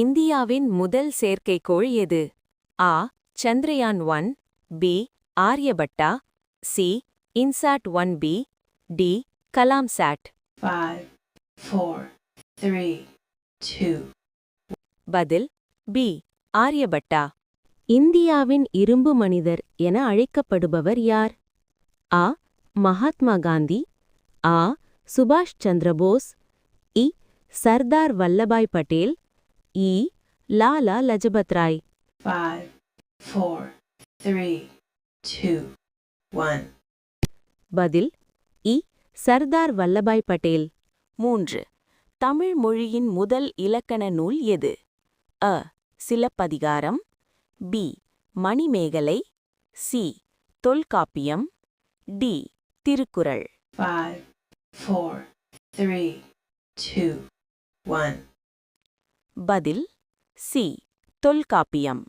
இந்தியாவின் முதல் செயற்கைக்கோள் எது? ஆ Chandrayaan one B Aryabhata C Insat one B D Kalamsat பதில் பி ஆரியபட்டா. இந்தியாவின் இரும்பு மனிதர் என அழைக்கப்படுபவர் யார்? ஆ மகாத்மா காந்தி ஆ சுபாஷ் சந்திரபோஸ் இ சர்தார் வல்லபாய் பட்டேல் இ Lala Lajpat Rai five, four, three, two, one. பதில் இ சர்தார் வல்லபாய் பட்டேல் மூன்று தமிழ் மொழியின் முதல் இலக்கண நூல் எது அ Silappathikaram B Manimekalai C Tolkappiyam D Thirukkural Five, four, three, two, one. பதில் சி தொல்காப்பியம்.